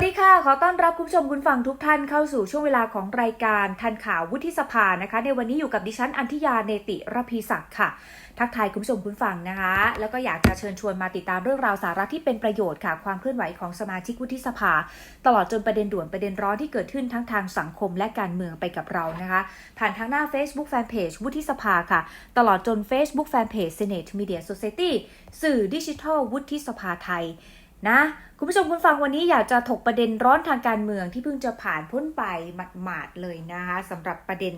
สวัสดีค่ะ ขอต้อนรับคุณผู้ชมคุณฟังทุกท่านเข้าสู่ช่วงเวลาของรายการทันข่าววุฒิสภานะคะ ในวันนี้อยู่กับดิฉันอันธิยาเนติรพีศักดิ์ค่ะ ทักทายคุณผู้ชมคุณฟังนะคะ แล้วก็อยากจะเชิญชวนมาติดตามเรื่องราวสาระที่เป็นประโยชน์ค่ะ ความเคลื่อนไหวของสมาชิกวุฒิสภา ตลอดจนประเด็นด่วนประเด็นร้อนที่เกิดขึ้นทั้งทางสังคมและการเมืองไปกับเรานะคะ ผ่านทางหน้า Facebook Fanpage วุฒิสภาค่ะ ตลอดจน Facebook Fanpage Senate Media Society สื่อดิจิทัลวุฒิสภาไทย นะ คุณผู้ชมคุณฟังวันนี้อยากจะถกประเด็นร้อนทางการเมืองที่เพิ่งจะผ่านพ้นไปหมาดๆเลยนะคะสำหรับประเด็น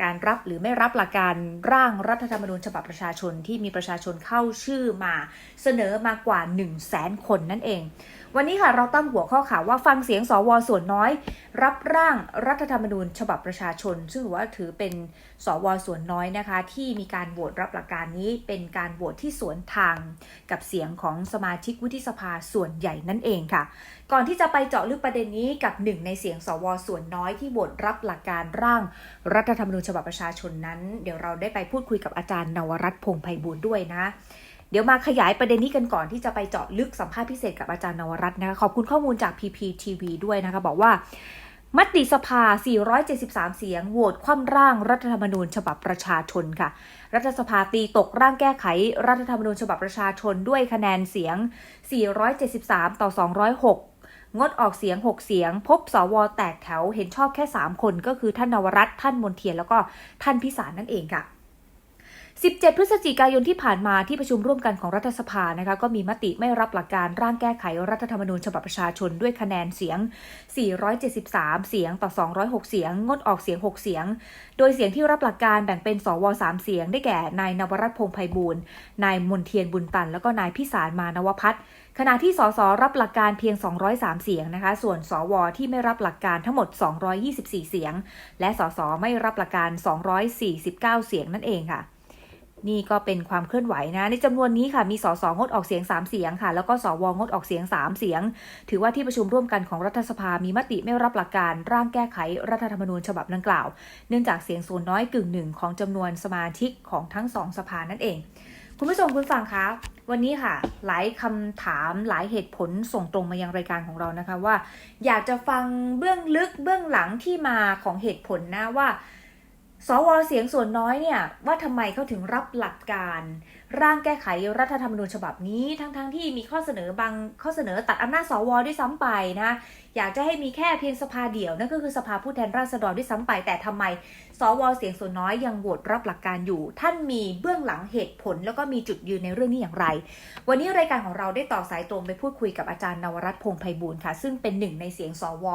การรับหรือไม่รับหลักการร่างรัฐธรรมนูญฉบับประชาชนที่มีประชาชนเข้าชื่อมาเสนอมากว่า 1 0 0 0 0แสนคนนั่นเอง วันนี้ค่ะเราตั้งหัวข้อข่าวว่าฟังเสียงสวส่วนน้อย รับร่างรัฐธรรมนูญ ฉบับประชาชน ซึ่งถือว่าถือเป็นสวส่วนน้อยนะคะ ที่มีการโหวตรับหลักการนี้เป็นการโหวตที่สวนทางกับเสียงของสมาชิกวุฒิสภาส่วนใหญ่นั่นเองค่ะ ก่อนที่จะไปเจาะลึกประเด็นนี้กับหนึ่งในเสียงสวส่วนน้อยที่โหวตรับหลักการร่างรัฐธรรมนูญฉบับประชาชนนั้น เดี๋ยวเราได้ไปพูดคุยกับอาจารย์นวรัตน์พงไพบูลด้วยนะ เดี๋ยวมาขยายประเด็นนี้กันก่อนที่จะไปเจาะลึกสัมภาษณ์พิเศษกับอาจารย์นวรัตน์นะคะขอบคุณข้อมูลจาก PPTV ด้วยนะคะบอกว่ามติสภา 473 เสียง โหวตคว่ำร่างรัฐธรรมนูญฉบับประชาชนค่ะ รัฐสภาตีตกร่างแก้ไข รัฐธรรมนูญฉบับประชาชนด้วยคะแนนเสียง 473 ต่อ 206 งดออกเสียง 6 เสียง พบสวแตกแถวเห็นชอบแค่ 3 คนก็คือท่านนวรัตน์ท่านมนเทียน แล้วก็ท่านพิสารนั่นเองค่ะ 17 พฤศจิกายนที่ผ่านมาที่ประชุมร่วมกันของรัฐสภานะคะก็มีมติไม่รับหลักการร่างแก้ไขรัฐธรรมนูญฉบับประชาชนด้วยคะแนนเสียง 473 เสียงต่อ 206 เสียง งดออกเสียง 6 เสียง โดยเสียงที่รับหลักการแบ่งเป็นสว 3 เสียง ได้แก่ นายนวรัตพงษ์ไพบูลนายมนเทียนบุญตัน แล้วก็นายพิสารมานวพัฒน์ขณะที่สสรับหลักการเพียง 203 เสียงนะคะ ส่วนสวที่ไม่รับหลักการทั้งหมด 224 เสียง และสสไม่รับหลักการ 249 เสียงนั่นเองค่ะ นี่ก็เป็นความเคลื่อนไหวนะ ในจำนวนนี้ค่ะมีสสงดออกเสียง 3 เสียงค่ะ แล้วก็สวงดออกเสียง 3 เสียง ถือว่าที่ประชุมร่วมกันของรัฐสภามีมติไม่รับหลักการร่างแก้ไขรัฐธรรมนูญฉบับดังกล่าว เนื่องจากเสียงส่วนน้อยกึ่งหนึ่งของจำนวนสมาชิกของทั้งสองสภานั่นเอง คุณผู้ชมคุณฟังคะวันนี้ค่ะ หลายคำถามหลายเหตุผลส่งตรงมายังรายการของเรานะคะว่า อยากจะฟังเบื้องลึกเบื้องหลังที่มาของเหตุผลนะว่า สวเสียงส่วนน้อยเนี่ยว่าทำไมเขาถึงรับหลักการ ร่างแก้ไขรัฐธรรมนูญฉบับนี้ ทั้งๆทที่มีข้อเสนอบางข้อเสนอตัดอำนาจสวด้วยซ้ำไปนะอยากจะให้มีแค่เพียงสภาเดียวนั่นก็คือสภาผู้แทนราษฎรด้วยซ้ำไป แต่ทำไม สวเสียงส่วนน้อยยังโหวตรับหลักการอยู่ ท่านมีเบื้องหลังเหตุผล แล้วก็มีจุดยืนในเรื่องนี้อย่างไร วันนี้รายการของเราได้ต่อสายตรงไปพูดคุยกับอาจารย์นวรัตน์พงไพบูลย์ค่ะ ซึ่งเป็นหนึ่งในเสียงสว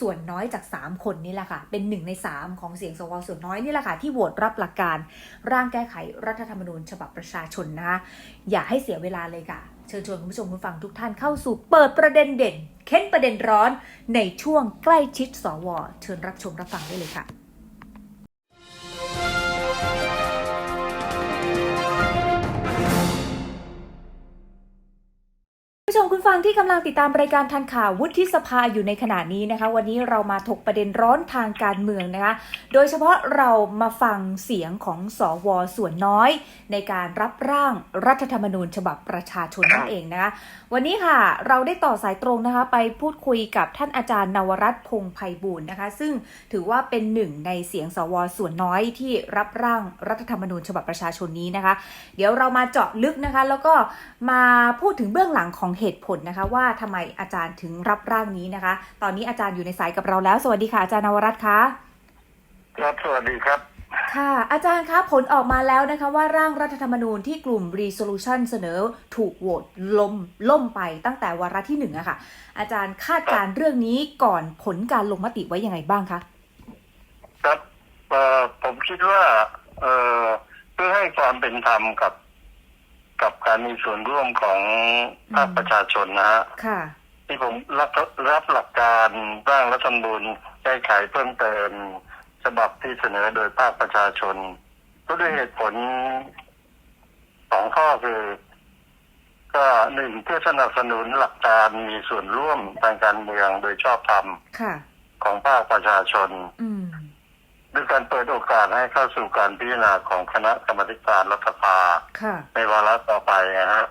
ส่วนน้อยจาก 3 คนนี่แหละค่ะ เป็นหนึ่งใน 3 ของเสียงสวส่วนน้อยนี่แหละค่ะ ที่โหวตรับหลักการร่างแก้ไขรัฐธรรมนูญ ฉบับประชาชนนะคะอย่าให้เสียเวลาเลยค่ะ เชิญชวนคุณผู้ชมคุณฟังทุกท่านเข้าสู่เปิดประเด็นเด่น เค้นประเด็นร้อนในช่วงใกล้ชิดสว เชิญรับชมรับฟังได้เลยค่ะ ผู้ชมคุณฟังที่กำลังติดตามรายการทันข่าววุฒิสภาอยู่ในขณะนี้นะคะ วันนี้เรามาถกประเด็นร้อนทางการเมืองนะคะ โดยเฉพาะเรามาฟังเสียงของสอวส่วนน้อย ในการรับร่างรัฐธรรมนูญฉบับประชาชนนั่นเองนะคะวันนี้ค่ะเราได้ต่อสายตรงนะคะ ไปพูดคุยกับท่านอาจารย์นวรัตน์พงไพบูลนะคะ ซึ่งถือว่าเป็นหนึ่งในเสียงสวส่วนน้อยที่รับร่างรัฐธรรมนูญฉบับประชาชนนี้นะคะ เดี๋ยวเรามาเจาะลึกนะคะ แล้วก็มาพูดถึงเบื้องหลังของเหตุผลนะคะ ว่าทำไมอาจารย์ถึงรับร่างนี้นะคะ ตอนนี้อาจารย์อยู่ในสายกับเราแล้ว สวัสดีค่ะอาจารย์นวรัตน์คะครับสวัสดีครับค่ะอาจารย์คะผลออกมาแล้วนะคะว่าร่างรัฐธรรมนูญที่กลุ่ม Resolution เสนอถูกโหวตล้มล่มไปตั้งแต่วาระที่หนึ่งอะค่ะ อาจารย์คาดการณ์เรื่องนี้ก่อนผลการลงมติไว้ยังไงบ้างคะครับเอ่อผมคิดว่าเอ่อเพื่อให้ความเป็นธรรมกับ กับการมีส่วนร่วมของภาคอืมประชาชนนะฮะค่ะ ที่ผมรับรับหลักการร่างรัฐธรรมนูญแก้ไขเพิ่มเติม ฉบับที่เสนอโดยภาคประชาชนก็ด้วยเหตุผลสองข้อคือ ก็หนึ่งเพื่อสนับสนุนหลักการมีส่วนร่วมทางการเมืองโดยชอบธรรมค่ะ ของภาคประชาชน อืม ด้วยการเปิดโอกาสให้เข้าสู่การพิจารณาของคณะกรรมการรัฐสภา ค่ะ ในวาระต่อไปนะฮะ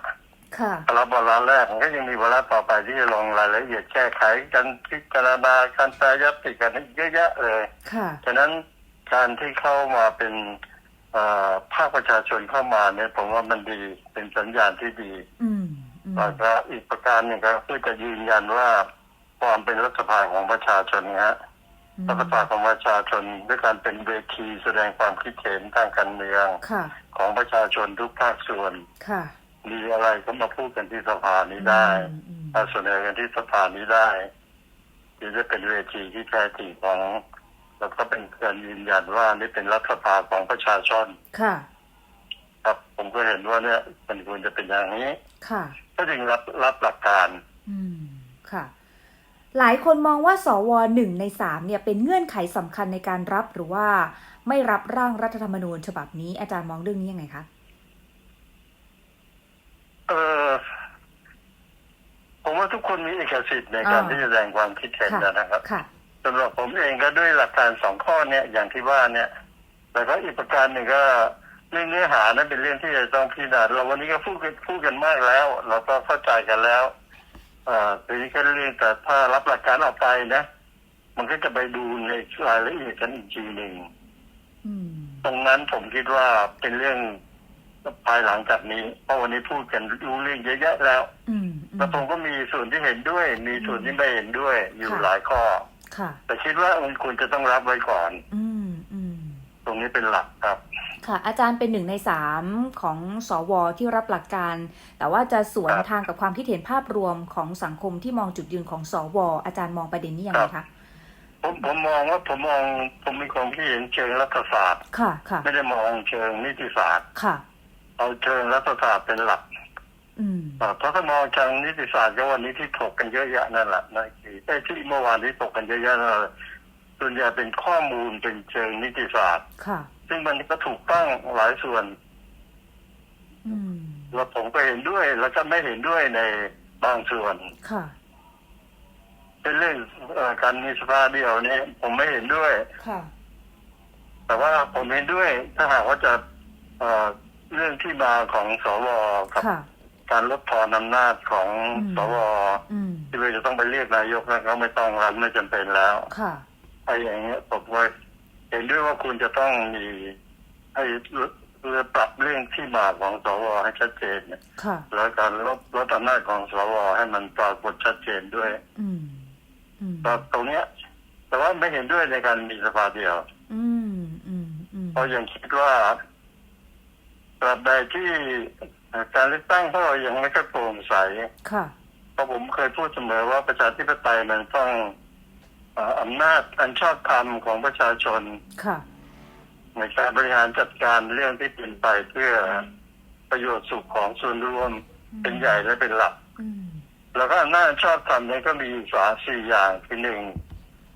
ค่ะ แล้ววาระแรกมันก็ยังมีวาระต่อไปที่จะลงรายละเอียดแก้ไขกันพิจารณาการแปรยติกันเยอะแยะเลยค่ะ ฉะนั้นการที่เข้ามาเป็นเอ่อภาคประชาชนเข้ามาเนี่ยผมว่ามันดีเป็นสัญญาณที่ดีอืมอืมแล้วก็อีกประการหนึ่งก็เพื่อจะยืนยันว่าความเป็นรัฐสภาของประชาชนนะฮะ อืมรัฐสภาของประชาชนด้วยการเป็นเวทีแสดงความคิดเห็นทางการเมืองค่ะ ของประชาชนทุกภาคส่วน ค่ะ มีอะไรก็มาพูดกันที่สภานี้ได้อืมอืมมาเสนอกันที่สภานี้ได้ที่จะเป็นเวทีที่แท้จริงของแล้วก็เป็นการยืนยันว่านี่เป็นรัฐสภาของประชาชน ค่ะ ครับผมก็เห็นว่าเนี่ยมันควรจะเป็นอย่างนี้ ค่ะ ก็จึงรับรับหลักการ อืม ค่ะ หลายคนมองว่าสวหนึ่งในสามเนี่ยเป็นเงื่อนไขสำคัญในการรับหรือว่าไม่รับร่างรัฐธรรมนูญฉบับนี้อาจารย์มองเรื่องนี้ยังไงคะเออผมว่าทุกคนมีเอกสิทธิ์ในการอ่าที่จะแสดงความคิดเห็นค่ะนะครับค่ะสำหรับผมเองก็ด้วยหลักการสองข้อเนี่ยอย่างที่ว่าเนี่ยแต่ก็อีกประการหนึ่งก็เรื่องเนื้อหานั้นเป็นเรื่องที่จะต้องพิจารณาเราวันนี้ก็พูดกันพูดกันมากแล้ว เราก็เข้าใจกันแล้ว อ่าทีนี้ก็เรื่องแต่ถ้ารับหลักการออกไปนะ มันก็จะไปดูในรายละเอียดกันอีกทีหนึ่งอืม ตรงนั้นผมคิดว่าเป็นเรื่องภายหลังจากนี้เพราะวันนี้พูดกันรู้เรื่องเยอะแยะแล้วอืมอืม แล้วผมก็มีส่วนที่เห็นด้วย มีส่วนที่ไม่เห็นด้วย อยู่ค่ะ หลายข้อ ค่ะ แต่คิดว่ามันควรจะต้องรับไว้ก่อน อืมอืม ตรงนี้เป็นหลักครับ ค่ะอาจารย์เป็นหนึ่งในสามของสวที่รับหลักการ แต่ว่าจะสวนครับทางกับความคิดเห็นภาพรวมของสังคมที่มองจุดยืนของสวอาจารย์มองประเด็นนี้ยังไงครัคะบผมผมมองว่าผมมองผมมีความคิดเห็นเชิงรัฐศาสตร์ค่ะค่ะไม่ได้มองเชิงนิติศาสตร์ค่ะ เอาเชิงรัฐศาสตร์เป็นหลักอืมอ่าเพราะถ้ามองเชิงนิติศาสตร์ก็วันนี้ที่ถกกันเยอะแยะนั่นแหละนั่นคือไอ้ที่เมื่อวานที่ถกกันเยอะแยะนั่นแหละส่วนใหญ่เป็นข้อมูลเป็นเชิงนิติศาสตร์ค่ะ ซึ่งมันก็ถูกต้องหลายส่วนอืมแล้วผมก็เห็นด้วย แล้วก็ไม่เห็นด้วยในบางส่วนค่ะเป็นเรื่องเอ่อการมีสภาเดียวนี้ผมไม่เห็นด้วยค่ะแต่ว่าผมเห็นด้วย ถ้าหากว่าจะเอ่อเรื่องที่มาของสวกับค่ะการลดทอนอำนาจของอืมสวอืมที่เราจะต้องไปเรียกนายกแล้วก็ไม่ต้องรับไม่จำเป็นแล้วค่ะไอ้อย่างเงี้ยผมว่า เห็นด้วยว่าคุณจะต้องมีให้เพื่อปรับเรื่องที่มาของสวให้ชัดเจนเนี่ยค่ะแล้วการลดลดอำนาจของสวให้มันปรากฏชัดเจนด้วยอืมอืมแต่ตรงเนี้ย แต่ว่าไม่เห็นด้วยในการมีสภาเดียวอืมอืมอืมเพราะยังคิดว่าตราบใดที่การเลือกตั้งของเรายังไม่ค่อยโปร่งใสค่ะเพราะผมเคยพูดเสมอว่าประชาธิปไตยมันต้องเอ่ออำนาจอันชอบธรรมของประชาชนค่ะในการบริหารจัดการเรื่องที่เป็นไปเพื่อประโยชน์สุขของส่วนรวมเป็นใหญ่และเป็นหลักอืมแล้วก็อำนาจชอบธรรมนี้ก็มีสาสี่อย่างคือหนึ่ง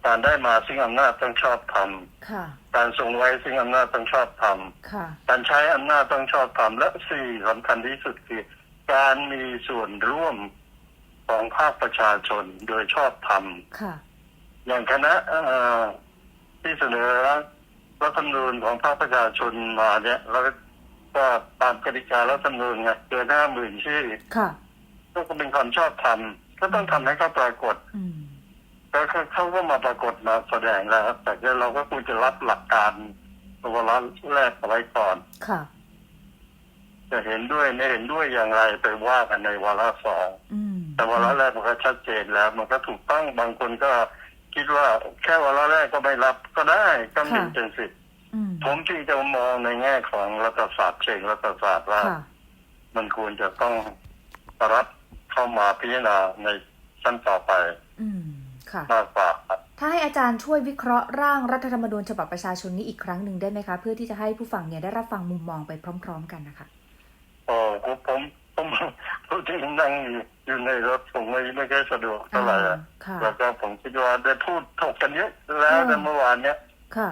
การได้มาซึ่งอำนาจต้องชอบธรรมค่ะการทรงไว้ซึ่งอำนาจต้องชอบธรรมค่ะการใช้อำนาจต้องชอบธรรมและสี่สำคัญที่สุดคือการมีส่วนร่วมของภาคประชาชนโดยชอบธรรมค่ะ อย่างคณะเอ่อที่เสนอรัฐธรรมนูญของภาคประชาชนมาเนี่ยแล้วก็ตามกติการัฐธรรมนูญไงเกินห้าหมื่นชื่อค่ะก็เป็นความชอบธรรมก็ต้องทำให้เขาปรากฏอืมแล้วเขาเขาก็มาปรากฏมาแสดงแล้วแต่เราก็ควรจะรับหลักการวาระแรกเอาไว้ก่อนค่ะจะเห็นด้วยไม่เห็นด้วยอย่างไรไปว่ากันในวาระสองอืมแต่วาระแรกมันก็ชัดเจนแล้ว มันก็ถูกต้องบางคนก็ คิดว่าแค่วาระแรกก็ไม่รับก็ได้ก็มีเป็นสิทธิ์อืมผมจึงจะมองในแง่ของรัฐศาสตร์เชิงรัฐศาสตร์ว่าค่ะมันควรจะต้องรับเข้ามาพิจารณาในชั้นต่อไปอืมค่ะมากกว่าครับถ้าให้อาจารย์ช่วยวิเคราะห์ร่างรัฐธรรมนูญฉบับประชาชนนี้อีกครั้งหนึ่งได้ไหมคะ เพื่อที่จะให้ผู้ฟังเนี่ยได้รับฟังมุมมองไปพร้อม ๆ กันนะคะโอ้ผม ผมผมผมที่นั่งอยู่อยู่ในรถผมไม่ไม่ค่อยสะดวกเท่าไหร่อะค่ะ แล้วก็ผมคิดว่าได้พูดถกกันเยอะแล้วอืมในเมื่อวานเนี้ยค่ะ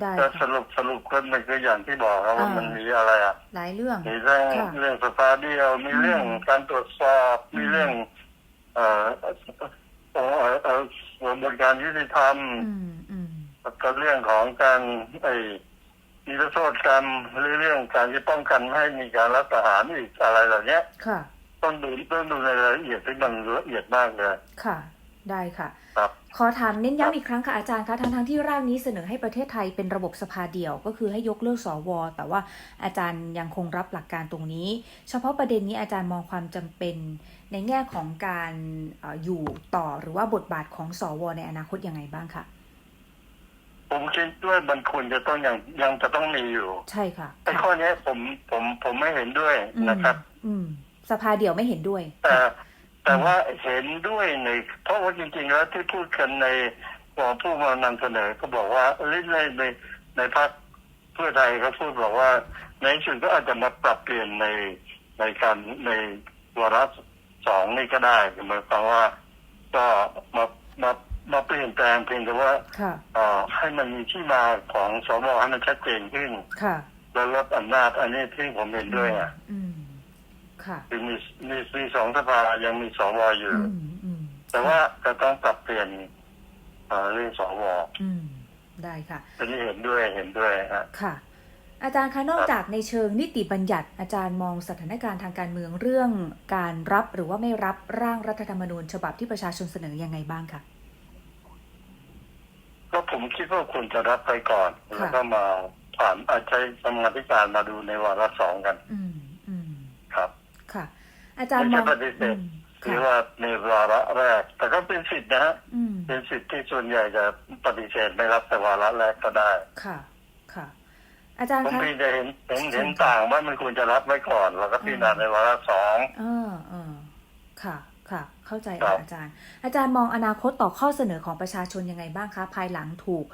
ได้ก็สค่ะ รุปสรุปก็มันก็อย่างที่บอกครับว่าอ่ามั มันมีอะไรอะ หลายเรื่อง มีเรื่องค่ะเรื่องสภาเดียว มีเรื่องอืมการตรวจสอบอืม มีเรื่อง เอ่อเอ่อเอ่อเอ่อกระบวนการยุติธรรมอืมอืมแล้วก็เรื่องของการไอ้ นิรโทษกรรมหรือเรื่องการที่ป้องกันไม่ให้มีการรัฐประหารอีกอะไรเหล่านี้ค่ะ ต้องดูต้องดูในรายละเอียดที่มันละเอียดมากเลยค่ะ ได้ค่ะ ครับ ขอถามเน้นย้ำอีกครั้งค่ะอาจารย์คะทั้งทั้งๆที่ร่างนี้เสนอให้ประเทศไทยเป็นระบบสภาเดี่ยว ก็คือให้ยกเลิกสวแต่ว่าอาจารย์ยังคงรับหลักการตรงนี้ เฉพาะประเด็นนี้อาจารย์มองความจำเป็น ในแง่ของการเอออยู่ต่อหรือว่าบทบาทของสวในอนาคตยังไงบ้างคะ ผมคิดว่ามันควรจะต้องยังยังจะต้องมีอยู่ ใช่ค่ะไอ้ข้อนี้ผมผมผมไม่เห็นด้วยอืมนะครับ อืม สภาเดี่ยวไม่เห็นด้วย แต่ค่ะแต่ว่าเห็นด้วยในเพราะว่าจริง ๆ แล้วที่พูดกันในของผู้มานำเสนอก็บอกว่าในในในในพรรคเพื่อไทยเขาพูดบอกว่า ในที่สุดก็อาจจะมาปรับเปลี่ยนในในการในวาระสองนี่ก็ได้หมายความว่าก็มามา มาเปลี่ยนแปลงเพียงแต่ว่าค่ะเอ่อให้มันมีที่มาของสวให้มันชัดเจนขึ้นค่ะแล้วลดอำนาจอันนี้ที่ผมเห็นด้วยอะอืมค่ะคือมีมีมีสองสภายังมีสวอยู่อืมอืมแต่ว่าจะต้องปรับเปลี่ยนเอ่อเรื่องสวอืมได้ค่ะอันนี้เห็นด้วยเห็นด้วยฮะค่ะ อาจารย์คะนอกจากในเชิงนิติบัญญัติ อาจารย์มองสถานการณ์ทางการเมืองเรื่องการรับหรือว่าไม่รับร่างรัฐธรรมนูญฉบับที่ประชาชนเสนอยังไงบ้างคะ ก็ผมคิดว่าควรจะรับไปก่อนค่ะแล้วก็มาผ่านอาจจะทำงานธิการมาดูในวาระสองกัน อืมอืมครับ ค่ะ อาจารย์มไม่องใช่ปฏิเสธอืมหรือค่ะว่าในวาระแรก แต่ก็เป็นสิทธินะฮะอืมเป็นสิทธิที่ส่วนใหญ่จะปฏิเสธไม่รับแต่วาระแรกก็ได้ ค่ะ ค่ะ อาจารย์ผมคะเพียงจะเห็นเห็นเชิญเห็นค่ะต่างว่ามันควรจะรับไว้ก่อน แล้วก็พิจารณาในวาระสองเออเออค่ะ ค่ะ เข้าใจครัค่ะบอาจารย์ อาจารย์มองอนาคตต่อข้อเสนอของประชาชนยังไงบ้างคะ ภายหลังถูก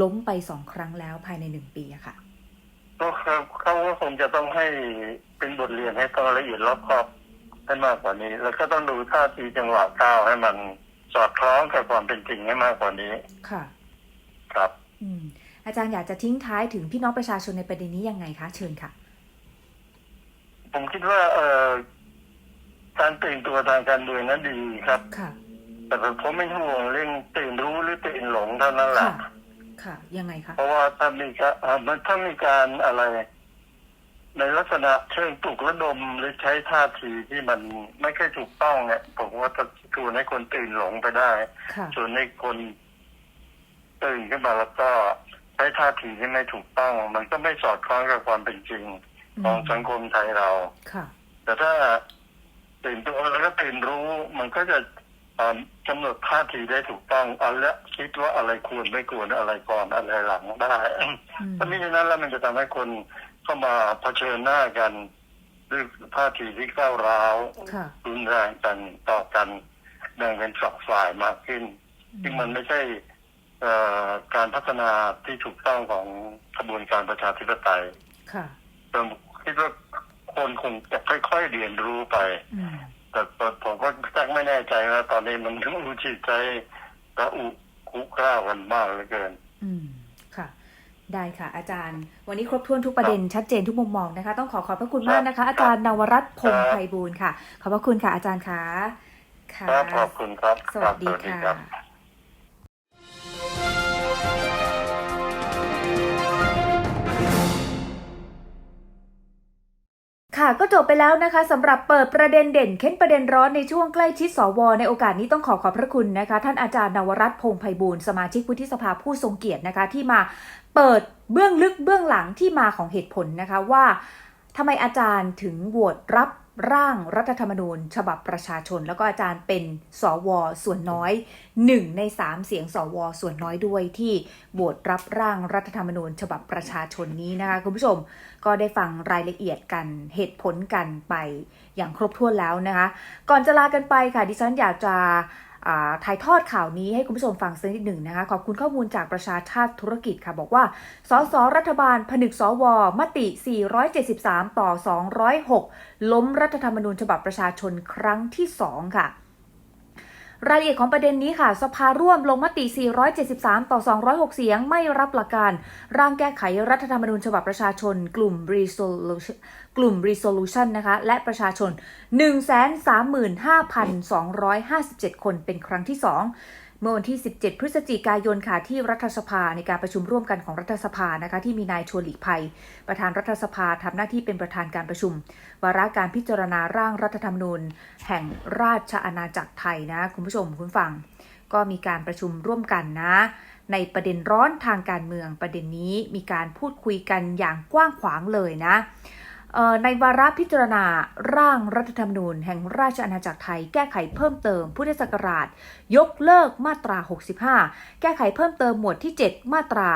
ล้มไปสองครั้งแล้วภายในหนึ่งปีอะค่ะ ก็เขาเขาก็คงจะต้องให้เป็นบทเรียนให้ต้องละเอียดรอบคอบให้มากกว่านี้ แล้วก็ต้องดูท่าทีจังหวะก้าวให้มันสอดคล้องกับความเป็นจริงให้มากกว่านี้ ค่ะ ครับ อืม อาจารย์อยากจะทิ้งท้ายถึงพี่น้องประชาชนในประเด็นนี้ยังไงคะ เชิญค่ะ ผมคิดว่า เออ การตื่นตัวทางการเมืองนั้นดีครับ ค่ะ แต่ผมไม่ห่วงเรื่องตื่นรู้หรือตื่นหลงเท่านั้นแหละค่ะ ค่ะ ยังไงคะ เพราะว่าถ้ามีการเอ่อมันถ้ามีการอะไร ในลักษณะเชิงปลุกระดมหรือใช้ท่าทีที่มันไม่ค่อยถูกต้องเนี่ยผมว่าจะชวนให้คนตื่นหลงไปได้ค่ะ ชวนให้คนตื่นขึ้นมาแล้วก็ใช้ท่าทีที่ไม่ถูกต้อง มันก็ไม่สอดคล้องกับความเป็นจริง ของสังคมไทยเรา ค่ะ แต่ถ้า ตื่นตัวแล้วก็ตื่นรู้ มันก็จะเอ่อกำหนดท่าทีได้ถูกต้องเอาละคิดว่าอะไรควรไม่ควรอะไรก่อนอะไรหลังได้อืมถ้ามิฉะนั้นแล้วมันจะทำให้คนเข้ามาเผชิญหน้ากันด้วยท่าทีที่ก้าวร้าวค่ะรุนแรงกันต่อกันแบ่งเป็นสองฝ่ายมากขึ้นซึ่งมันไม่ใช่เอ่อการพัฒนาที่ถูกต้องของกระบวนการประชาธิปไตยค่ะผมคิดว่า คนคงจะค่อยๆเรียนรู้ไปอืมแต่ผมก็จักไม่แน่ใจว่าตอนนี้มันอุจิตใจระอุคุกล้ากันมากเหลือเกิน อืมค่ะได้ค่ะ อาจารย์ วันนี้ครบถ้วนทุกประเด็นชัดเจนทุกมุมมองนะคะ ต้องขอขอบพระคุณมากนะคะ อาจารย์นวรัตน์พงษ์ไพบูลย์ค่ะ ขอบพระคุณค่ะอาจารย์คะค่ะครับขอบคุณครับ สวัสดีครับค่ะ ค่ะก็จบไปแล้วนะคะสำหรับเปิดประเด็นเด่นเค้นประเด็นร้อนในช่วงใกล้ชิดสว ในโอกาสนี้ต้องขอขอบพระคุณนะคะ ท่านอาจารย์นวรัตน์พงไพบูลย์สมาชิกวุฒิสภาผู้ทรงเกียรตินะคะ ที่มาเปิดเบื้องลึกเบื้องหลังที่มาของเหตุผลนะคะว่าทำไมอาจารย์ถึงโหวตรับ ร่างรัฐธรรมนูญ ฉบับประชาชน แล้วก็อาจารย์เป็นสวส่วนน้อยหนึ่งในสามเสียงสวส่วนน้อยด้วยที่โหวตรับร่างรัฐธรรมนูญ ฉบับประชาชนนี้นะคะคุณผู้ชมก็ได้ฟังรายละเอียดกันเหตุผลกันไปอย่างครบถ้วนแล้วนะคะ ก่อนจะลากันไปค่ะดิฉันอยากจะ ถ่ายทอดข่าวนี้ให้คุณผู้ชมฟังสักนิดหนึ่งนะคะ ขอบคุณข้อมูลจากประชาชาติธุรกิจค่ะ บอกว่า สสรัฐบาล ผนึกสว มติ 473 ต่อ 206 ล้มรัฐธรรมนูญฉบับประชาชนครั้งที่ 2 ค่ะ รายละเอียดของประเด็นนี้ค่ะ สภาร่วมลงมติ 473 ต่อ 206 เสียงไม่รับหลักการ ร่างแก้ไขรัฐธรรมนูญฉบับประชาชน กลุ่ม resolution กลุ่ม resolution นะคะ และประชาชน 135,257 คนเป็นครั้งที่ 2 เมื่อวันที่ 17 พฤศจิกายนค่ะที่รัฐสภาในการประชุมร่วมกันของรัฐสภานะคะที่มีนายชวนหลีกภัย ประธานรัฐสภาทำหน้าที่เป็นประธานการประชุม วาระการพิจารณาร่างรัฐธรรมนูญ แห่งราชอาณาจักรไทยนะคุณผู้ชมคุณฟัง ก็มีการประชุมร่วมกันนะ ในประเด็นร้อนทางการเมืองประเด็นนี้มีการพูดคุยกันอย่างกว้างขวางเลยนะ ในวาระพิจารณาร่างรัฐธรรมนูญ แห่งราชอาณาจักรไทย แก้ไขเพิ่มเติมพุทธศักราช ยกเลิกมาตรา 65 แก้ไขเพิ่มเติมหมวดที่ 7 มาตรา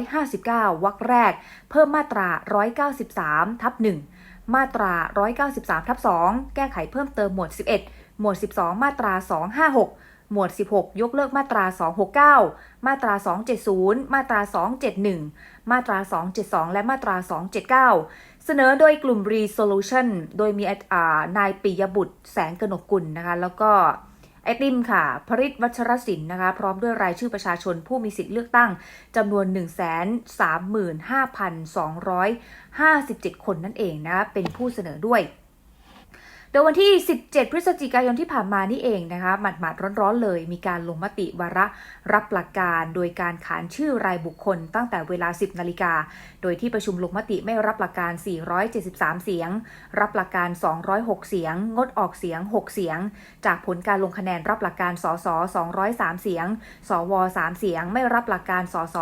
159 วรรคแรก เพิ่มมาตรา 193 ทับ 1 มาตรา 193 ทับ 2 แก้ไขเพิ่มเติมหมวด 11 หมวด 12 มาตรา 256 หมวด 16 ยกเลิกมาตรา 269 มาตรา 270 มาตรา 271 มาตรา 272 และมาตรา 279เสนอโดยกลุ่ม Resolution โดยมีนายปิยบุตรแสงกนกกุลนะคะ แล้วก็ไอติมค่ะ พริตวัชรศิลป์นะคะ พร้อมด้วยรายชื่อประชาชนผู้มีสิทธิ์เลือกตั้งจำนวน 135,257 คนนั่นเองนะ เป็นผู้เสนอด้วย โดยวันที่ 17 พฤศจิกายนที่ผ่านมานี่เองนะคะ หมาดๆร้อนๆเลย มีการลงมติวาระรับหลักการ โดยการขานชื่อรายบุคคลตั้งแต่เวลา 10 นาฬิกา โดยที่ประชุมลงมติไม่รับหลักการ 473 เสียง รับหลักการ 206 เสียง งดออกเสียง 6 เสียง จากผลการลงคะแนนรับหลักการ สส 203 เสียง สว 3 เสียง ไม่รับหลักการ สส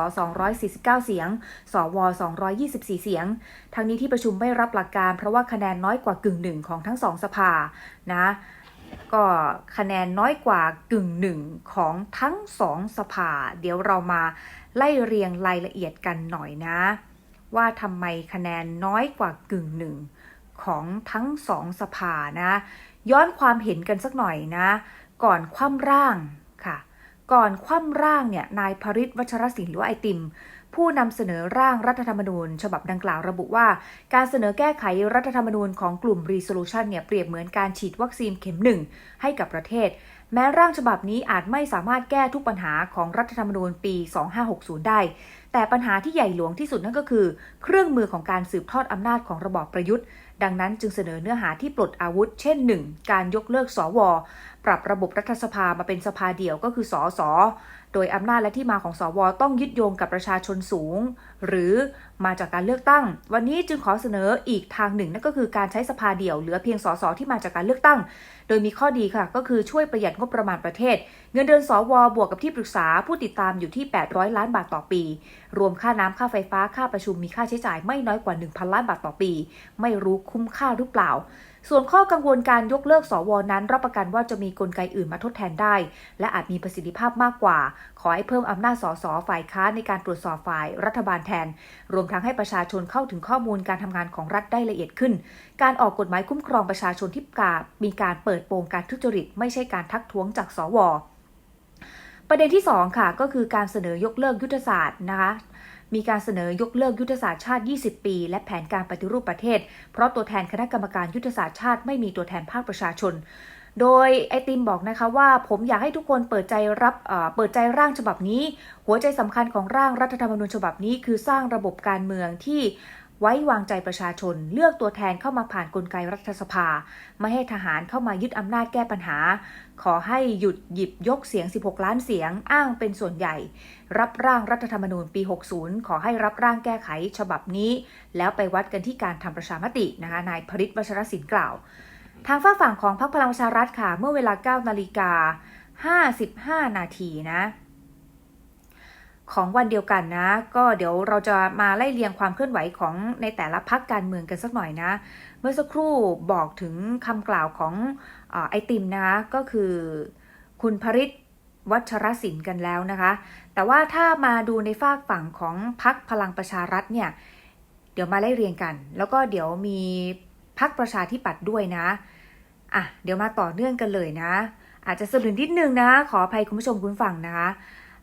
249 เสียง สว 224 เสียงทั้งนี้ที่ประชุมไม่รับหลักการเพราะว่าคะแนนน้อยกว่ากึ่งหนึ่งของทั้งสองสภานะก็คะแนนน้อยกว่ากึ่งหนึ่งของทั้งสองสภา เดี๋ยวเรามาไล่เรียงรายละเอียดกันหน่อยนะ ว่าทำไมคะแนนน้อยกว่ากึ่งหนึ่งของทั้งสองสภานะ ย้อนความเห็นกันสักหน่อยนะ ก่อนคว่ำร่าง ก่อนคว่ำร่างเนี่ยนายพริตวัชรศิลป์หรือว่าไอติม ผู้นำเสนอร่างรัฐธรรมนูญ ฉบับดังกล่าวระบุว่า การเสนอแก้ไขรัฐธรรมนูญของกลุ่ม Resolution เนี่ยเปรียบเหมือนการฉีดวัคซีนเข็มหนึ่งให้กับประเทศ แม้ร่างฉบับนี้อาจไม่สามารถแก้ทุกปัญหาของรัฐธรรมนูญปี 2560 ได้ แต่ปัญหาที่ใหญ่หลวงที่สุดนั่นก็คือ เครื่องมือของการสืบทอดอำนาจของระบอบประยุทธ์ ดังนั้นจึงเสนอเนื้อหาที่ปลดอาวุธ เช่น 1. การยกเลิกสว ปรับระบบรัฐสภามาเป็นสภาเดี่ยวก็คือสอสอ โดยอำนาจและที่มาของสวต้องยึดโยงกับประชาชนสูง หรือมาจากการเลือกตั้ง วันนี้จึงขอเสนออีกทางหนึ่งนั่นก็คือการใช้สภาเดี่ยวเหลือเพียงสสที่มาจากการเลือกตั้ง โดยมีข้อดีค่ะ ก็คือช่วยประหยัดงบประมาณประเทศ เงินเดือนสวบวกกับที่ปรึกษาผู้ติดตามอยู่ที่ 800 ล้านบาทต่อปี รวมค่าน้ำค่าไฟฟ้าค่าประชุมมีค่าใช้จ่ายไม่น้อยกว่า 1,000 ล้านบาทต่อปี ไม่รู้คุ้มค่าหรือเปล่า ส่วนข้อกังวลการยกเลิกสวนั้น รับประกันว่าจะมีกลไกอื่นมาทดแทนได้ และอาจมีประสิทธิภาพมากกว่า ขอให้เพิ่มอำนาจสสฝ่ายค้านในการตรวจสอบฝ่ายรัฐบาลแทน รวมทั้งให้ประชาชนเข้าถึงข้อมูลการทำงานของรัฐได้ละเอียดขึ้น การออกกฎหมายคุ้มครองประชาชนที่กามีการเปิดโปงการทุจริต ไม่ใช่การทักท้วงจากสวประเด็นที่ 2 ค่ะ ก็คือการเสนอยกเลิกยุทธศาสตร์นะคะ มีการเสนอยกเลิกยุทธศาสตร์ชาติ 20 ปี และแผนการปฏิรูปประเทศ เพราะตัวแทนคณะกรรมการยุทธศาสตร์ชาติไม่มีตัวแทนภาคประชาชน โดยไอติมบอกนะคะว่า ผมอยากให้ทุกคนเปิดใจรับเปิดใจร่างฉบับนี้ หัวใจสำคัญของร่างรัฐธรรมนูญฉบับนี้ คือสร้างระบบการเมืองที่ไว้วางใจประชาชน เลือกตัวแทนเข้ามาผ่านกลไกรัฐสภา ไม่ให้ทหารเข้ามายึดอำนาจแก้ปัญหา ขอให้หยุดหยิบยกเสียง 16 ล้านเสียงอ้างเป็นส่วนใหญ่ รับร่างรัฐธรรมนูญปี 60 ขอให้รับร่างแก้ไขฉบับนี้ แล้วไปวัดกันที่การทำประชามตินะคะนายพริตวัชรศิลป์กล่าว ทางฝากฝั่งของพรรคพลังประชารัฐค่ะ เมื่อเวลา 9 นาฬิกา 55 นาทีนะ ของวันเดียวกันนะ ก็เดี๋ยวเราจะมาไล่เรียงความเคลื่อนไหวของในแต่ละพักการเมืองกันสักหน่อยนะ เมื่อสักครู่บอกถึงคำกล่าวของอไอติมนะคะก็คือคุณพริตวัชรศิลป์กันแล้วนะคะ แต่ว่าถ้ามาดูในฝากฝั่งของพักพลังประชารัฐเนี่ย เดี๋ยวมาไล่เรียงกัน แล้วก็เดี๋ยวมีพักประชาธิปัตย์ด้วยนะ อะ เดี๋ยวมาต่อเนื่องกันเลยนะ อาจจะสะดุดนิดนึงนะ ขออภัยคุณผู้ชมคุณฟังนะคะ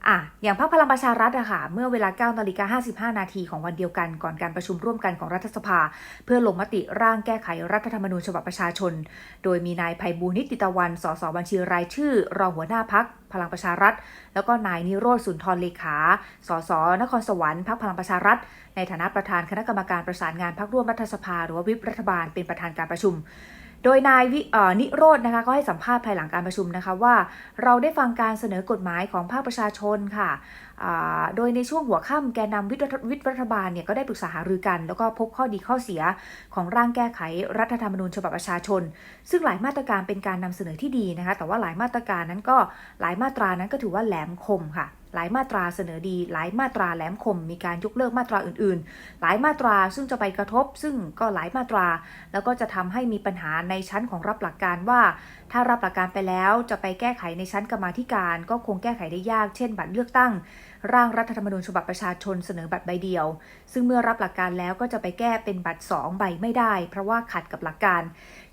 อะอย่างพรรคพลังประชารัฐอะค่ะ เมื่อเวลา9นาฬิกา55 นาทีของวันเดียวกันก่อนการประชุมร่วมกันของรัฐสภา เพื่อลงมติร่างแก้ไขรัฐธรรมนูญฉบับประชาชน โดยมีนายไพบูลนิติตะวัน สสบัญชีรายชื่อ รองหัวหน้าพักพลังประชารัฐ แล้วก็นายนิโรธสุนทรเลขา สสนครสวรรค์พักพลังประชารัฐ ในฐานะประธานคณะกรรมการประสานงานพักร่วมรัฐสภา หรือว่าวิปรัฐบาลเป็นประธานการประชุม โดยนายวิเอ่อนิโรธนะคะก็ให้สัมภาษณ์ภายหลังการประชุมนะคะว่าเราได้ฟังการเสนอกฎหมายของภาคประชาชนค่ะ โดยในช่วงหัวค่ำแกนนำวิปรัฐวิรัฐบาลเนี่ยก็ได้ปรึกษาหารือกัน แล้วก็พบข้อดีข้อเสียของร่างแก้ไขรัฐธรรมนูญฉบับประชาชน ซึ่งหลายมาตรการเป็นการนำเสนอที่ดีนะคะแต่ว่าหลายมาตรการนั้นก็หลายมาตรานั้นก็ถือว่าแหลมคมค่ะ หลายมาตราเสนอดี หลายมาตราแหลมคม มีการยกเลิกมาตราอื่นๆ หลายมาตราซึ่งจะไปกระทบ ซึ่งก็หลายมาตรา แล้วก็จะทำให้มีปัญหาในชั้นของรับหลักการว่าถ้ารับหลักการไปแล้วจะไปแก้ไขในชั้นกรรมาธิการก็คงแก้ไขได้ยากเช่น บัตรเลือกตั้ง ร่างรัฐธรรมนูญฉบับประชาชนเสนอบัตรใบเดียว ซึ่งเมื่อรับหลักการแล้วก็จะไปแก้เป็นบัตร 2 ใบไม่ได้ เพราะว่าขัดกับหลักการ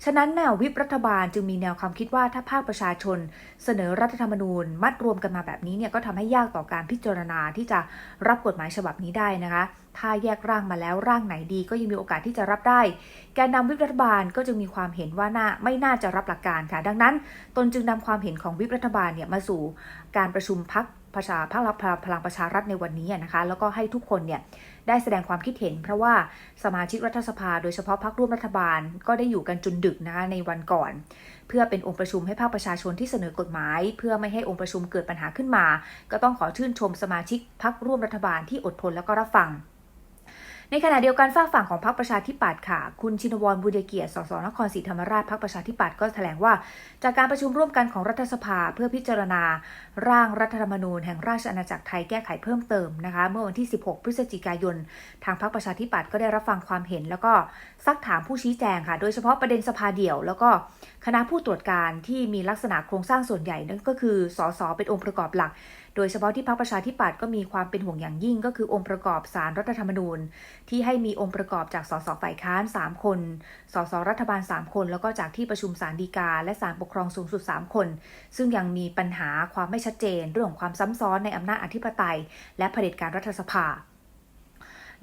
ฉะนั้นแนววิปรัฐบาลจึงมีแนวความคิดว่าถ้าภาคประชาชน เสนอรัฐธรรมนูญ มัดรวมกันมาแบบนี้เนี่ยก็ทำให้ยากต่อการพิจารณาที่จะรับกฎหมายฉบับนี้ได้นะคะ ถ้าแยกร่างมาแล้วร่างไหนดีก็ยังมีโอกาสที่จะรับได้ แกนนำวิปรัฐบาลก็จึงมีความเห็นว่าน่าไม่น่าจะรับหลักการค่ะ ดังนั้น ตนจึงนำความเห็นของวิปรัฐบาลเนี่ยมาสู่การประชุมพักประชาพรรคพลังประชารัฐในวันนี้นะคะ แล้วก็ให้ทุกคนเนี่ยได้แสดงความคิดเห็น เพราะว่าสมาชิกรัฐสภาโดยเฉพาะพรรคร่วมรัฐบาลก็ได้อยู่กันจนดึกนะคะในวันก่อน เพื่อเป็นองค์ประชุมให้ภาคประชาชนที่เสนอกฎหมาย เพื่อไม่ให้องค์ประชุมเกิดปัญหาขึ้นมา ก็ต้องขอชื่นชมสมาชิกพรรคร่วมรัฐบาลที่อดทนแล้วก็รับฟัง ในขณะเดียวกันฝากฝั่งของพรรคประชาธิปัตย์ค่ะ คุณชินวรบุญเกียรติ สสนครศรีธรรมราชพรรคประชาธิปัตย์ก็แถลงว่า จากการประชุมร่วมกันของรัฐสภาเพื่อพิจารณา ร่างรัฐธรรมนูญแห่งราชอาณาจักรไทยแก้ไขเพิ่มเติมนะคะ เมื่อวันที่ 16 พฤศจิกายน ทางพรรคประชาธิปัตย์ก็ได้รับฟังความเห็น แล้วก็ซักถามผู้ชี้แจงค่ะ โดยเฉพาะประเด็นสภาเดี่ยว แล้วก็คณะผู้ตรวจการที่มีลักษณะโครงสร้างส่วนใหญ่นั่นก็คือสสเป็นองค์ประกอบหลัก โดยเฉพาะที่พรรคประชาธิปัตย์ก็มีความเป็นห่วงอย่างยิ่ง ก็คือองค์ประกอบสารรัฐธรรมนูญ ที่ให้มีองค์ประกอบจากสสฝ่ายค้าน 3 คน สสรัฐบาล 3 คน แล้วก็จากที่ประชุมสารดีกา และศาลปกครองสูงสุด 3 คน ซึ่งยังมีปัญหาความไม่ชัดเจน เรื่องของความซ้ำซ้อนในอำนาจอธิปไตย และเผด็จการรัฐสภา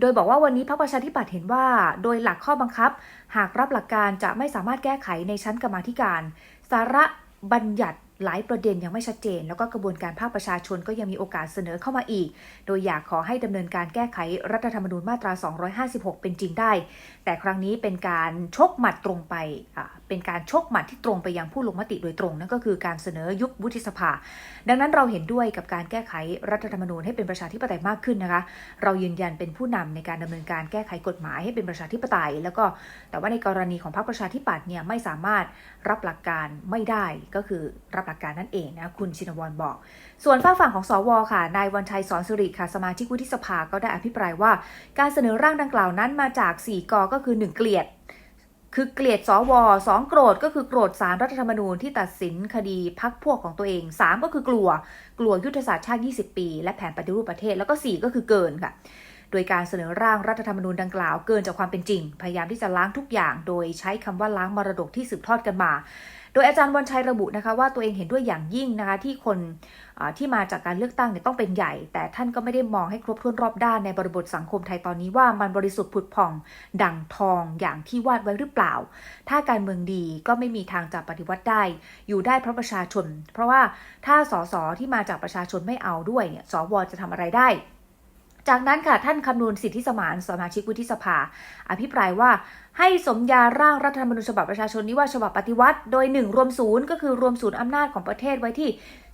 โดยบอกว่าวันนี้พรรคประชาธิปัตย์เห็นว่า โดยหลักข้อบังคับ หากรับหลักการจะไม่สามารถแก้ไขในชั้นกรรมาธิการ สาระบัญญัติหลายประเด็นยังไม่ชัดเจน แล้วก็กระบวนการภาคประชาชนก็ยังมีโอกาสเสนอเข้ามาอีก โดยอยากขอให้ดำเนินการแก้ไขรัฐธรรมนูญมาตรา 256 เป็นจริงได้ แต่ครั้งนี้เป็นการชกหมัดตรงไป เป็นการชกหมัดที่ตรงไปยังผู้ลงมติโดยตรงนั่นก็คือการเสนอยุบวุฒิสภา ดังนั้นเราเห็นด้วยกับการแก้ไขรัฐธรรมนูญให้เป็นประชาธิปไตยมากขึ้นนะคะ เรายืนยันเป็นผู้นำในการดำเนินการแก้ไขกฎหมายให้เป็นประชาธิปไตย แล้วก็แต่ว่าในกรณีของพรรคประชาธิปัตย์เนี่ยไม่สามารถรับหลักการไม่ได้ก็คือรับหลักการนั่นเองนะคุณชินวรบอก ส่วนฝากฝั่งของสวค่ะนายวันชัยสอนสุริค่ะสมาชิกวุฒิสภาก็ได้อภิปรายว่า การเสนอร่างดังกล่าวนั้นมาจาก 4กก็คือ 1 เกลียด คือเกลียดสวสองโกรธก็คือโกรธสารรัฐธรรมนูญที่ตัดสินคดีพักพวกของตัวเอง 3 ก็คือกลัวกลัวยุทธศาสตร์ชาติ 20 ปี และแผนปฏิรูปประเทศแล้วก็ 4 ก็คือเกินค่ะ โดยการเสนอร่างรัฐธรรมนูญดังกล่าวเกินจากความเป็นจริง พยายามที่จะล้างทุกอย่าง โดยใช้คำว่าล้างมรดกที่สืบทอดกันมา โดยอาจารย์วันชัยระบุนะคะว่าตัวเองเห็นด้วยอย่างยิ่งนะคะที่คนที่มาจากการเลือกตั้งเนี่ยต้องเป็นใหญ่ แต่ท่านก็ไม่ได้มองให้ครบถ้วนรอบด้านในบริบทสังคมไทยตอนนี้ว่ามันบริสุทธิ์ผุดผ่อง ดั่งทองอย่างที่วาดไว้หรือเปล่า ถ้าการเมืองดีก็ไม่มีทางจะปฏิวัติได้ อยู่ได้เพราะประชาชน เพราะว่าถ้าสสที่มาจากประชาชนไม่เอาด้วยเนี่ยสวจะทำอะไรได้ จากนั้นค่ะท่านคำนวณสิทธิสมานสมาชิกวุฒิสภา อภิปรายว่าให้สมญาร่างรัฐธรรมนูญฉบับประชาชนนี้ว่าฉบับปฏิวัติ โดย 1 รวมศูนย์ก็คือรวมศูนย์อำนาจของประเทศไว้ที่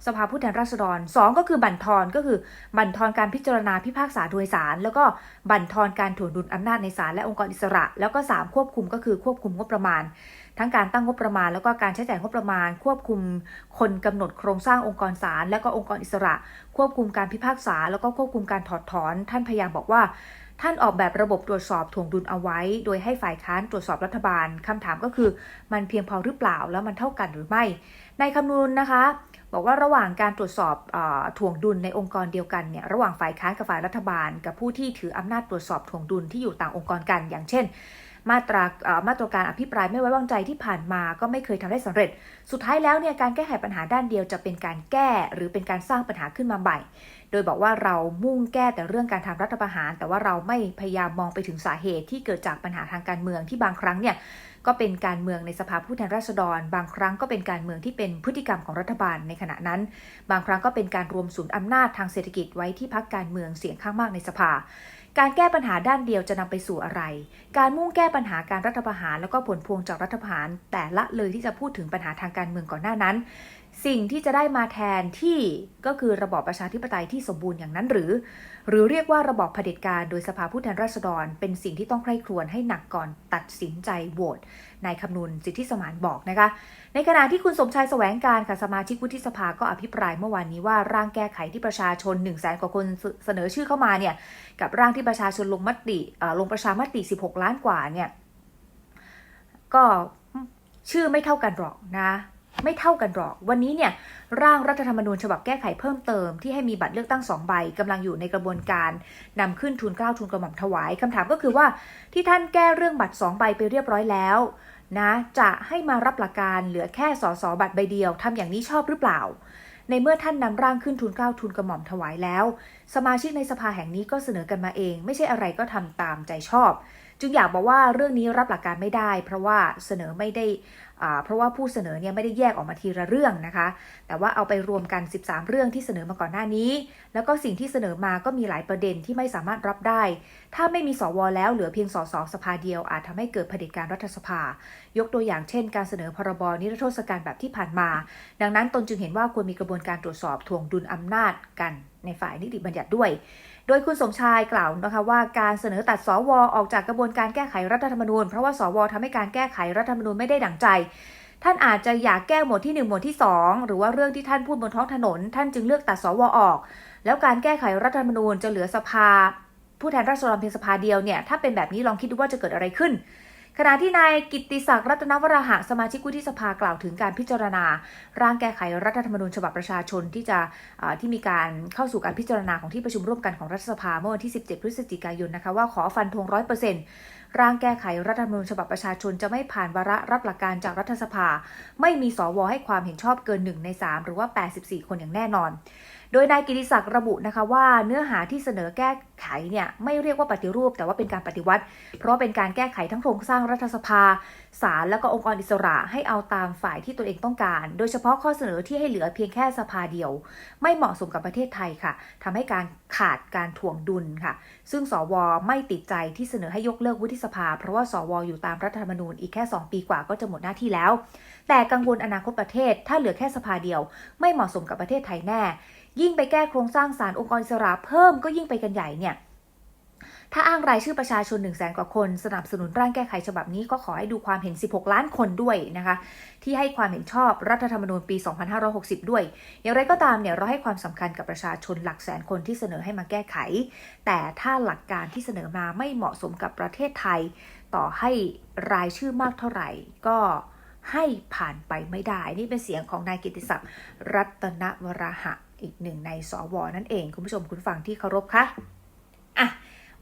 สภาผู้แทนราษฎร 2 ก็คือบั่นทอนก็คือบั่นทอนการพิจารณาพิพากษาโดยศาลแล้วก็บั่นทอนการถ่วงดุลอำนาจในศาลและองค์กรอิสระ แล้วก็ 3 ควบคุมก็คือควบคุมงบประมาณ ทั้งการตั้งงบประมาณ แล้วก็การใช้จ่ายงบประมาณ ควบคุมคนกำหนดโครงสร้างองค์กรศาลและก็องค์กรอิสระ ควบคุมการพิพากษา แล้วก็ควบคุมการถอดถอน ท่านพยายามบอกว่า ท่านออกแบบระบบตรวจสอบถ่วงดุลเอาไว้ โดยให้ฝ่ายค้านตรวจสอบรัฐบาลคำถามก็คือ มันเพียงพอหรือเปล่าแล้วมันเท่ากันหรือไม่ ในคำนวณนะคะบอกว่าระหว่างการตรวจสอบอถ่วงดุลในองค์กรเดียวกันเนี่ยระหว่างฝ่ายค้านกับฝ่ายรัฐบาล กับผู้ที่ถืออำนาจตรวจสอบถ่วงดุลที่อยู่ต่างองค์กรกัน อย่างเช่น มาตรามาตรการอภิปรายไม่ไว้วางใจที่ผ่านมาก็ไม่เคยทำได้สำเร็จ สุดท้ายแล้วเนี่ยการแก้ไขปัญหาด้านเดียวจะเป็นการแก้หรือเป็นการสร้างปัญหาขึ้นมาใหม่ โดยบอกว่าเรามุ่งแก้แต่เรื่องการทำรัฐประหาร แต่ว่าเราไม่พยายามมองไปถึงสาเหตุที่เกิดจากปัญหาทางการเมืองที่บางครั้งเนี่ยก็เป็นการเมืองในสภาผู้แทนราษฎร บางครั้งก็เป็นการเมืองที่เป็นพฤติกรรมของรัฐบาลในขณะนั้น บางครั้งก็เป็นการรวมศูนย์อำนาจทางเศรษฐกิจไว้ที่พักการเมืองเสียงข้างมากในสภา การแก้ปัญหาด้านเดียวจะนำไปสู่อะไร การมุ่งแก้ปัญหาการรัฐประหาร แล้วก็ผลพวงจากรัฐประหาร แต่ละเลยที่จะพูดถึงปัญหาทางการเมืองก่อนหน้านั้น สิ่งที่จะได้มาแทนที่ก็คือระบอบประชาธิปไตยที่สมบูรณ์อย่างนั้นหรือ หรือเรียกว่าระบอบเผด็จการโดยสภาผู้แทนราษฎร เป็นสิ่งที่ต้องใคร่ครวญให้หนักก่อนตัดสินใจโหวตนายคำนุนสิทธิสมานบอกนะคะ ในขณะที่คุณสมชายแสวงการค่ะสมาชิกวุฒิสภาก็อภิปรายเมื่อวานนี้ว่าร่างแก้ไขที่ประชาชน1นึ่งแสนกว่าคนเสนอชื่อเข้ามาเนี่ยกับร่างที่ประชาชนลงมติลงประชามติ 16 ล้านกว่าเนี่ยก็ชื่อไม่เท่ากันหรอกนะ ไม่เท่ากันหรอก วันนี้เนี่ยร่างรัฐธรรมนูญฉบับแก้ไขเพิ่มเติมที่ให้มีบัตรเลือกตั้งสองใบกำลังอยู่ในกระบวนการนำขึ้นทุนเกล้าทุนกระหม่อมถวายคำถามก็คือว่าที่ท่านแก้เรื่องบัตรสองใบไปเรียบร้อยแล้วนะจะให้มารับหลักการเหลือแค่สอสบัตรใบเดียวทำอย่างนี้ชอบหรือเปล่า ในเมื่อท่านนำร่างขึ้นทุนเกล้าทุนกระหม่อมถวายแล้ว สมาชิกในสภาแห่งนี้ก็เสนอกันมาเอง ไม่ใช่อะไรก็ทำตามใจชอบ จึงอยากบอกว่าเรื่องนี้รับหลักการไม่ได้ เพราะว่าเสนอไม่ได้ เพราะว่าผู้เสนอเนี่ยไม่ได้แยกออกมาทีละเรื่องนะคะ แต่ว่าเอาไปรวมกัน 13 เรื่องที่เสนอมาก่อนหน้านี้ แล้วก็สิ่งที่เสนอมาก็มีหลายประเด็นที่ไม่สามารถรับได้ ถ้าไม่มีสวแล้วเหลือเพียงสสสภาเดียวอาจทำให้เกิดเผด็จการรัฐสภา ยกตัวอย่างเช่น การเสนอพรบนิรโทษกรรมแบบที่ผ่านมา ดังนั้นตนจึงเห็นว่าควรมีกระบวนการตรวจสอบทวงดุลอำนาจกันในฝ่ายนิติบัญญัติด้วย โดยคุณสมชายกล่าวนะคะว่าการเสนอตัดสวออกจากกระบวนการแก้ไขรัฐธรรมนูญ เพราะว่าสวทำให้การแก้ไขรัฐธรรมนูญไม่ได้ดั่งใจท่านอาจจะอยากแก้หมวดที่ 1 หมวดที่ 2 หรือว่าเรื่องที่ท่านพูดบนท้องถนน ท่านจึงเลือกตัดสวออก แล้วการแก้ไขรัฐธรรมนูญจะเหลือสภา ผู้แทนราษฎรเพียงสภาเดียวเนี่ยถ้าเป็นแบบนี้ลองคิดดูว่าจะเกิดอะไรขึ้น ขณะที่นายกิตติศักดิ์รัตนวราหะสมาชิกวุฒิสภากล่าวถึงการพิจารณา ร่างแก้ไขรัฐธรรมนูญฉบับประชาชนที่จะที่มีการเข้าสู่การพิจารณาของที่ประชุมร่วมกันของรัฐสภาเมื่อวันที่ 17 พฤศจิกายนนะคะว่าขอฟันธงร้อยเปอร์เซ็นต์ ร่างแก้ไขรัฐธรรมนูญฉบับประชาชนจะไม่ผ่านวาระรับหลักการจากรัฐสภา ไม่มีสวให้ความเห็นชอบเกินหนึ่งใน 3 หรือว่า 84 คนอย่างแน่นอน โดยนายกิติศักดิ์ระบุนะคะว่าเนื้อหาที่เสนอแก้ไขเนี่ยไม่เรียกว่าปฏิรูป แต่ว่าเป็นการปฏิวัติ เพราะเป็นการแก้ไขทั้งโครงสร้างรัฐสภาศาลและก็องค์กรอิสระให้เอาตามฝ่ายที่ตัวเองต้องการ โดยเฉพาะข้อเสนอที่ให้เหลือเพียงแค่สภาเดียว ไม่เหมาะสมกับประเทศไทยค่ะทำให้การขาดการถ่วงดุลค่ะ ซึ่งสวไม่ติดใจที่เสนอให้ยกเลิกวุฒิสภา เพราะว่าสวอยู่ตามรัฐธรรมนูญอีกแค่ 2 ปีกว่าก็จะหมดหน้าที่แล้ว แต่กังวลอนาคตประเทศ ถ้าเหลือแค่สภาเดียว ไม่เหมาะสมกับประเทศไทยแน่ ยิ่งไปแก้โครงสร้างศาลองค์กรอิสระเพิ่มก็ยิ่งไปกันใหญ่เนี่ยถ้าอ้างรายชื่อประชาชน1 0 0 0 0แสนกว่าคน สนับสนุนร่างแก้ไขฉบับนี้ก็ขอให้ดูความเห็น 16 ล้านคนด้วยนะคะ ที่ให้ความเห็นชอบรัฐธรรมนูญปี 2560 ด้วย อย่างไรก็ตามเนี่ยเราให้ความสำคัญกับประชาชนหลักแสนคนที่เสนอให้มาแก้ไข แต่ถ้าหลักการที่เสนอมาไม่เหมาะสมกับประเทศไทย ต่อให้รายชื่อมากเท่าไหร่ ก็ให้ผ่านไปไม่ได้ นี่เป็นเสียงของนายกิติศักดิ์รัตนวราหะ อีกหนึ่งในสวนั่นเอง คุณผู้ชมคุณฟังที่เคารพคะอะ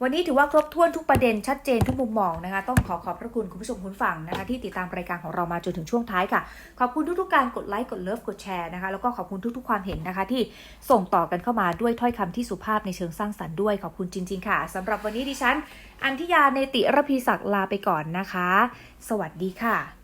วันนี้ถือว่าครบถ้วนทุกประเด็นชัดเจนทุกมุมมองนะคะ ต้องขอขอบพระคุณคุณผู้ชมคุณฟังนะคะ ที่ติดตามรายการของเรามาจนถึงช่วงท้ายค่ะ ขอบคุณทุกๆการกดไลค์กดเลิฟกดแชร์นะคะแล้วก็ขอบคุณทุกๆความเห็นนะคะ ที่ส่งต่อกันเข้ามาด้วยถ้อยคำที่สุภาพในเชิงสร้างสรรค์ด้วยขอบคุณจริง ๆ ค่ะสำหรับวันนี้ดิฉัน อันทิยาเนติรพีศักดิ์ลาไปก่อนนะคะ สวัสดีค่ะ